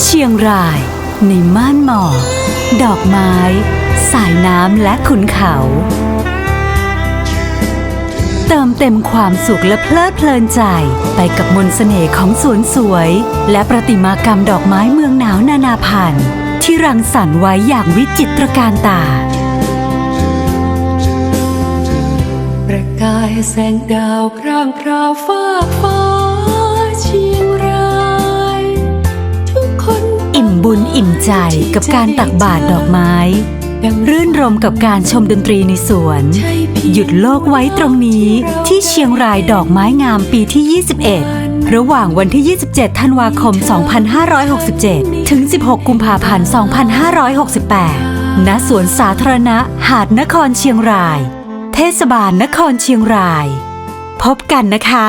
เชียงราย ในม่านหมอกดอกไม้ สายน้ำและขุนเขา เติมเต็มความสุขและเพลิดเพลินใจไปกับมนต์เสน่ห์ของสวนสวย และประติมากรรมดอกไม้เมืองหนาวนานาพันธุ์ที่รังสรรค์ไว้อย่างวิจิตรการตา ประกายแสงดาวพร่างพราฟ้า อิ่มใจกับการตักบาตรดอกไม้ รื่นรมกับการชมดนตรีในสวน หยุดโลกไว้ตรงนี้ที่เชียงรายดอกไม้งามปีที่ 21 ระหว่างวันที่ 27 ธันวาคม 2567 ถึง 16 กุมภาพันธ์ 2568 ณ สวนสาธารณะ หาดนครเชียงราย เทศบาลนครเชียงราย พบกันนะคะ